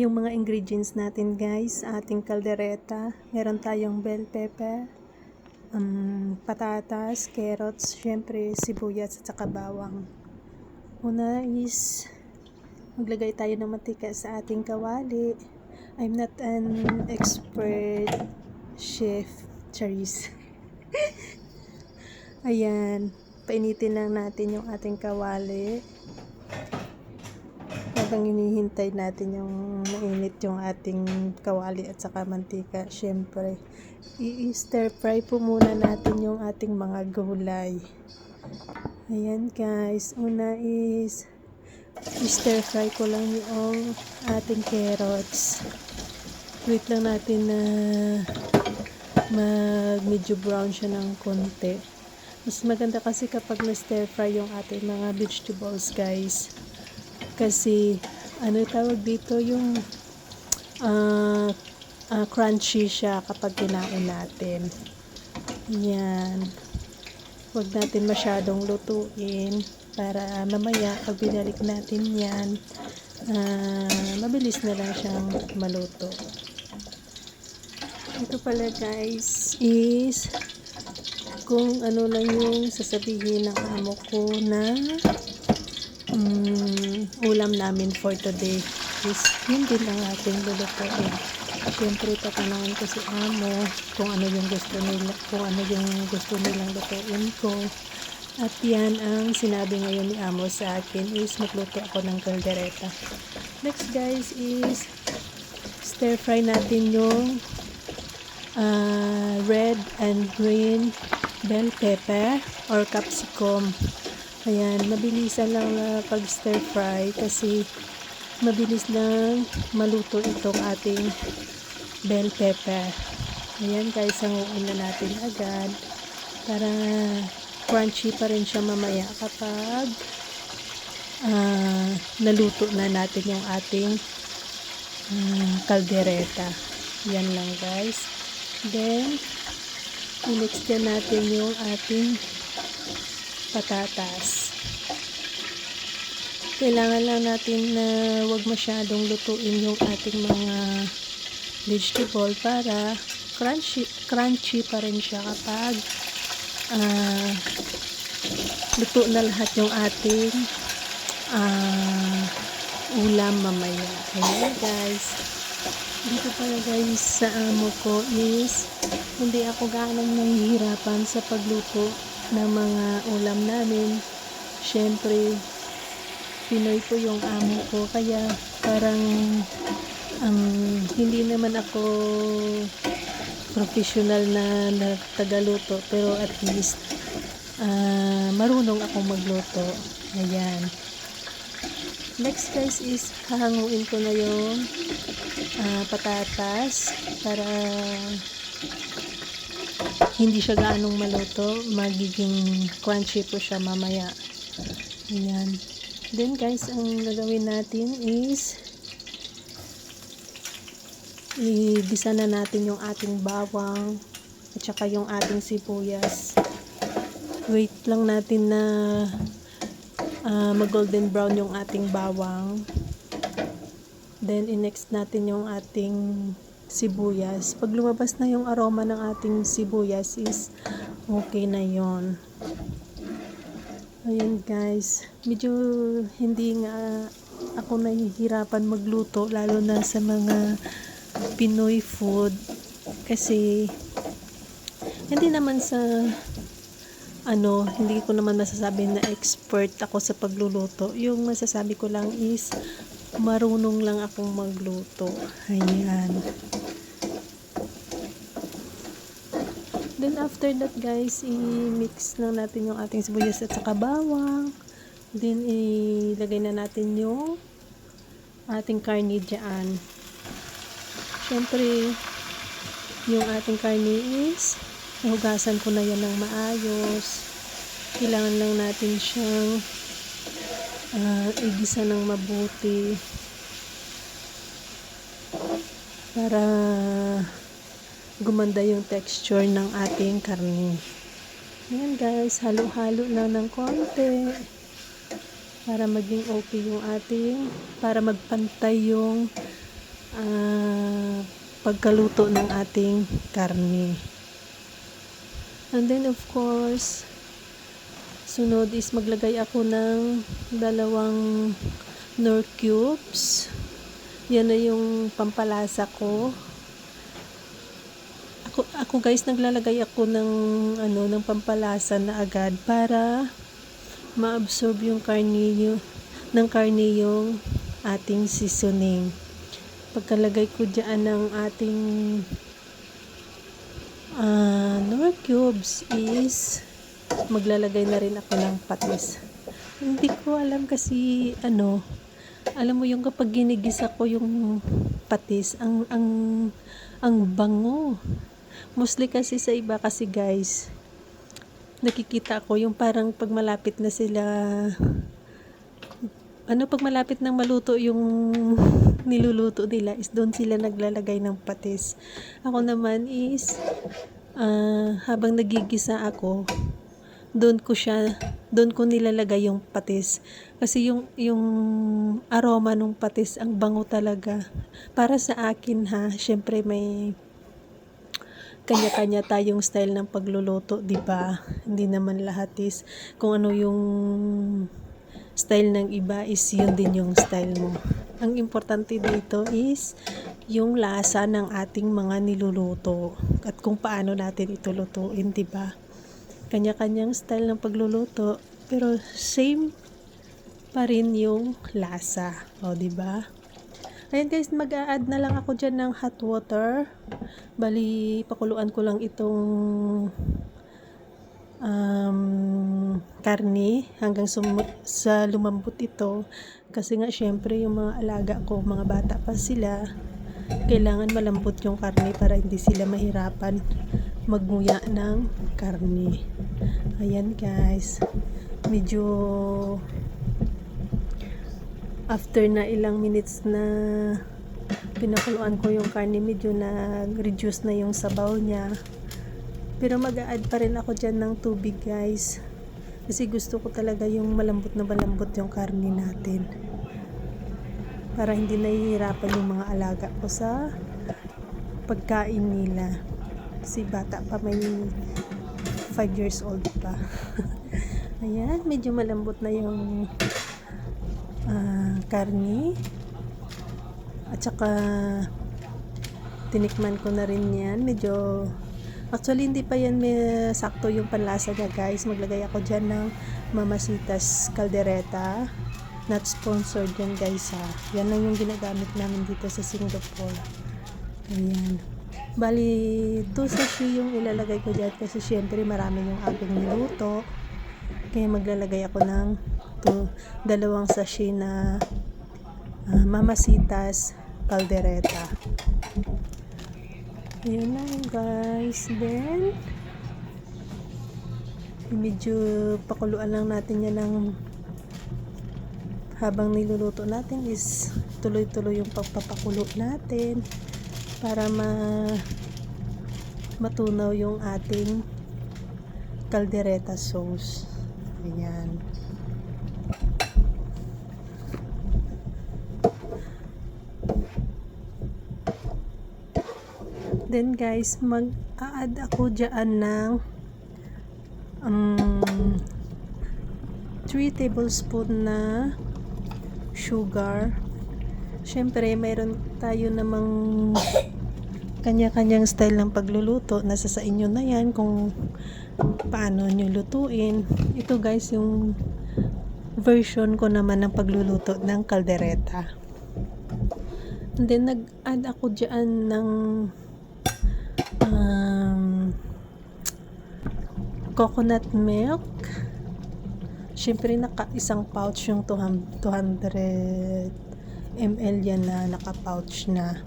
yung mga ingredients natin guys ating kaldereta. Meron tayong bell pepper, um, patatas, carrots, syempre sibuyas at saka bawang. Una is maglagay tayo ng mantika sa ating kawali. I'm not an expert chef, Charis. Ayan, painitin lang natin yung ating kawali habang hinihintay natin yung mainit yung ating kawali at saka mantika, syempre, i-stir fry po muna natin yung ating mga gulay. Ayan guys, una is i-stir fry ko lang yung ating carrots. Wait lang natin na mag medyo brown siya ng konti. Mas maganda kasi kapag na-stir fry yung ating mga vegetables guys kasi ano tawag dito yung uh, uh, crunchy siya kapag kinain natin. Yan. Huwag natin masyadong lutuin para mamaya pag binalik natin yan uh, mabilis na lang siyang maluto. Ito pala guys is kung ano lang yung sasabihin ng amo ko na um, ulam namin for today is yun din ang ating lulutuin. Siyempre, tatanungin ko si amo kung ano yung gusto nila, kung ano yung gusto nilang lutuin ko. At yan ang sinabi ngayon ni amo sa akin is magluto ako ng kaldereta. Next guys is stir fry natin yung uh, red and green bell pepper or capsicum Ayan, mabilisan lang na pag stir fry kasi mabilis lang maluto itong ating bell pepper. Ayan guys, hanguin na natin agad para crunchy pa rin siya mamaya kapag uh, naluto na natin yung ating uh, kaldereta. Yan lang guys. Then, i-mix natin yung ating patatas. Kailangan lang natin na wag masyadong lutuin yung ating mga vegetable para crunchy, crunchy pa rin siya kapag uh, luto na lahat yung ating uh, ulam mamaya. Ayan guys. Dito pala guys sa amo ko is hindi ako gaanong nahihirapan sa pagluto ng mga ulam namin. Siyempre, Pinoy po yung amo ko. Kaya parang um, hindi naman ako professional na, na tagaluto. Pero at least uh, marunong akong magluto. Ayan. Next guys is hahanguin ko na yung uh, patatas para hindi siya gaanong maluto. Magiging crunchy po siya mamaya. Ayan. Then guys ang gagawin natin is igisa na natin yung ating bawang at saka yung ating sibuyas. Wait lang natin na uh, mag golden brown yung ating bawang. Then in-next natin yung ating sibuyas. Pag lumabas na yung aroma ng ating sibuyas is okay na yon. Ayun guys, medyo hindi nga ako nahihirapan magluto lalo na sa mga Pinoy food kasi hindi naman sa ano, hindi ko naman masasabi na expert ako sa pagluluto. Yung masasabi ko lang is marunong lang akong magluto. Ayan. Then after that guys, i-mix lang natin yung ating sibuyas at saka bawang. Then ilagay na natin yung ating karne dyan. Siyempre, yung ating karne is nahugasan ko na yan ng maayos. Kailangan lang natin siyang uh, igisa ng mabuti para gumanda yung texture ng ating karne. Ayan guys, halo-halo lang ng konti para maging okay yung ating, para magpantay yung ah, pagkaluto ng ating karne. And then of course, sunod is maglagay ako ng dalawang nor cubes. Yan na yung pampalasa ko. Ako, guys, naglalagay ako ng ano ng pampalasa na agad para ma-absorb yung karne ng karne yung ating seasoning. Pagkalagay ko dyan ng ating ah nor cubes is maglalagay na rin ako ng patis. Hindi ko alam kasi ano, alam mo yung kapag ginigisa ko yung patis, ang ang ang bango. Mostly kasi sa iba kasi guys, nakikita ko yung parang pag malapit na sila ano pag malapit nang maluto yung niluluto nila is doon sila naglalagay ng patis. Ako naman is ah, habang nagigisa ako, doon ko siya doon ko nilalagay yung patis kasi yung yung aroma ng patis ang bango talaga para sa akin ha syempre may kanya-kanya tayong style ng pagluluto di ba? Hindi naman lahat is kung ano yung style ng iba is yun din yung style mo. Ang importante dito is yung lasa ng ating mga niluluto at kung paano natin ito lutuin di ba? Kanya-kanyang style ng pagluluto pero same pa rin yung lasa o di ba Ayan guys, mag-a-add na lang ako dyan ng hot water. Bali, pakuluan ko lang itong um, karne hanggang sa lumambot ito. Kasi nga syempre yung mga alaga ko, mga bata pa sila, kailangan malambot yung karne para hindi sila mahirapan magmuya ng karne. Ayan guys, medyo after na ilang minutes na pinakuluan ko yung karne, medyo nag-reduce na yung sabaw niya. Pero mag-a-add pa rin ako dyan ng tubig guys. Kasi gusto ko talaga yung malambot na malambot yung karne natin. Para hindi nahihirapan yung mga alaga ko sa pagkain nila. Kasi bata pa may 5 years old pa. Ayan, medyo malambot na yung karne. At saka tinikman ko na rin yan. Medyo actually hindi pa yan may sakto yung panlasa niya guys. Maglagay ako dyan ng Mamasitas Caldereta. Not sponsored yan guys ha. Yan lang yung ginagamit namin dito sa Singapore. Ayan. Bali, two sachet yung ilalagay ko dyan kasi syempre marami yung aking niluto. Kaya maglalagay ako ng two, dalawang sachet na ah, Mamasitas Caldereta. Ayun lang guys. Then, medyo pakuluan lang natin yan ng habang niluluto natin is tuloy-tuloy yung pagpapakulo natin para ma matunaw yung ating caldereta sauce. Ayan. Then guys, mag-add ako dyan ng um, 3 tablespoon na sugar. Siyempre, mayroon tayo namang kanya-kanyang style ng pagluluto. Nasa sa inyo na yan kung paano nyo lutuin. Ito guys, yung version ko naman ng pagluluto ng kaldereta. And then, nag-add ako dyan ng um, coconut milk. Siyempre, naka isang pouch yung 200 ml yan na naka-pouch na.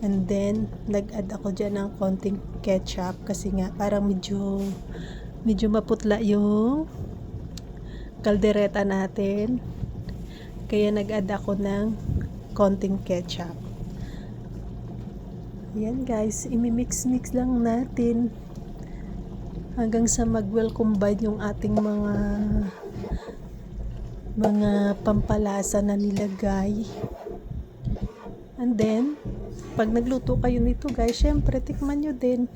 And then, nag-add ako dyan ng konting ketchup kasi nga parang medyo medyo maputla yung kaldereta natin. Kaya nag-add ako ng konting ketchup. Yan guys, imimix-mix lang natin hanggang sa mag-well combine yung ating mga mga pampalasa na nilagay. And then, pag nagluto kayo nito guys, syempre tikman nyo din.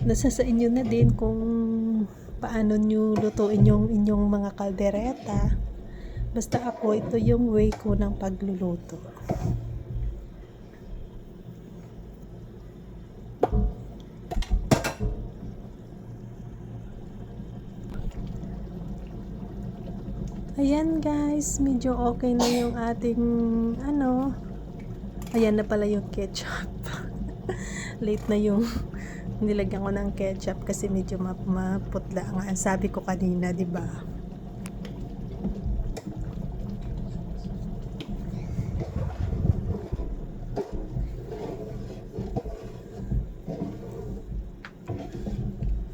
Nasa sa inyo na din kung paano nyo lutuin yung inyong mga kaldereta. Basta ako, ito yung way ko ng pagluluto. Ayan guys, medyo okay na yung ating ano. Ayan na pala yung ketchup. Late na yung nilagyan ko ng ketchup kasi medyo map- maputla nga. Sabi ko kanina, 'di ba?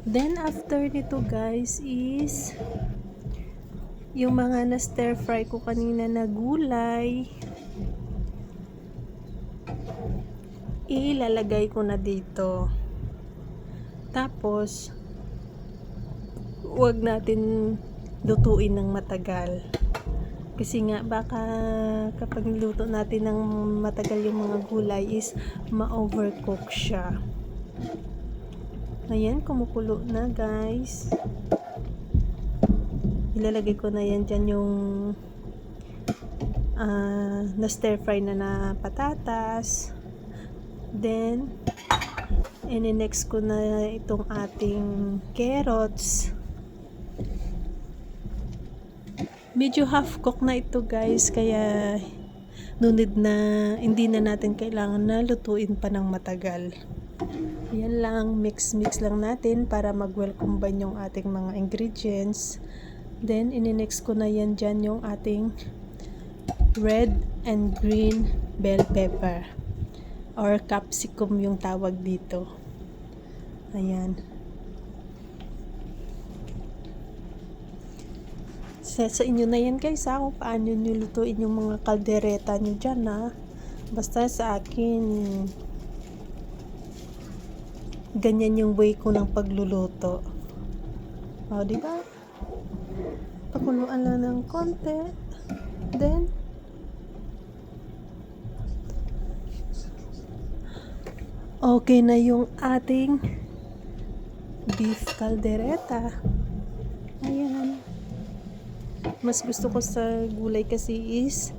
Then after nito guys is yung mga na stir fry ko kanina na gulay ilalagay ko na dito. Tapos huwag natin lutuin ng matagal. Kasi nga baka kapag niluto natin ng matagal yung mga gulay is ma-overcook siya. Ayan kumukulo na guys ilalagay ko na yan dyan yung ah, na stir fry na na patatas. Then ini-next ko na itong ating carrots. Medyo half cook na ito guys kaya nunid na hindi na natin kailangan na lutuin pa ng matagal. Yan lang mix mix lang natin para mag well combine yung ating mga ingredients Then, ininext ko na yan dyan yung ating red and green bell pepper or capsicum yung tawag dito. Ayan. Sa, sa inyo na yan guys ha, kung paano nyo lutuin yung mga kaldereta nyo dyan ha. Basta sa akin, ganyan yung way ko ng pagluluto. O, di ba? Pakuluan lang ng konti. Then, okay na yung ating beef caldereta. Ayan. Mas gusto ko sa gulay kasi is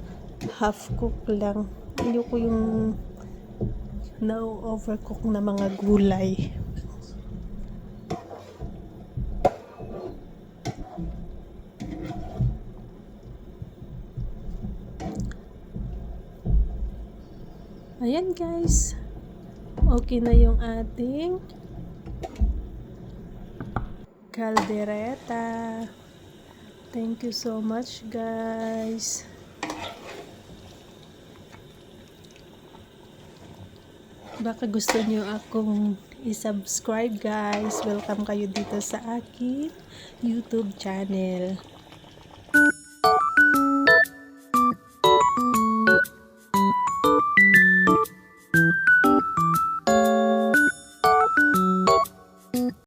half cook lang. Ayoko yung na-overcook na mga gulay. Ayan guys. Okay na yung ating caldereta. Thank you so much guys. Baka gusto nyo akong i-subscribe guys. Welcome kayo dito sa aking YouTube channel.